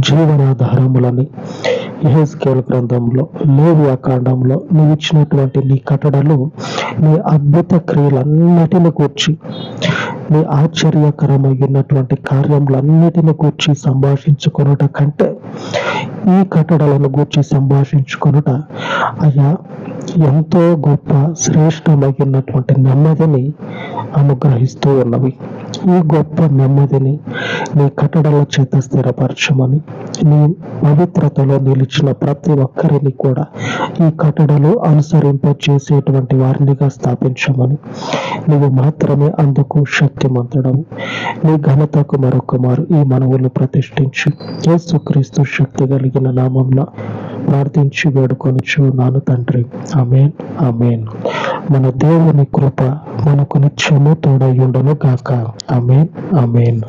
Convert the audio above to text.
జీవనాధారములని యెహెజ్కేలు గ్రంథంలో లేవి కాండంలో నువ్వు ఇచ్చినటువంటి నీ కట్టడలు నీ అద్భుత క్రియలన్నిటిని కూర్చి నీ ఆశ్చర్యకరమైనటువంటి కార్యములన్నిటిని కూర్చి సంభాషించుకొనుట కంటే ఈ కట్టడలను గూర్చి సంభాషించుకొనుట అయ్యా ఎంతో గొప్ప శ్రేష్టమైనటువంటి నెమ్మదిని అనుగ్రహిస్తూ ఉన్నవి. ఈ గొప్ప నెమ్మదిని నీ కట్టడల చేత స్థిరపరచమని నీ పవిత్రతలో నిలిచిన ప్రతి ఒక్కరిని కూడా ఈ కట్టడలు అనుసరింప చేసేటువంటి వారినిగా స్థాపించమని నువ్వు మాత్రమే అందుకు శక్తిమంతడం నీ ఘనతకు మరొక మారు ఈ మనవులు ప్రతిష్ఠించి యేసుక్రీస్తు శక్తి కలిగిన నామంలో ప్రార్థించి వేడుకొనిచు నాను తండ్రి. అమేన్ అమేన్ మన దేవుని కృప మనకు నిత్యము తోడయుండను గాక. Amen amen.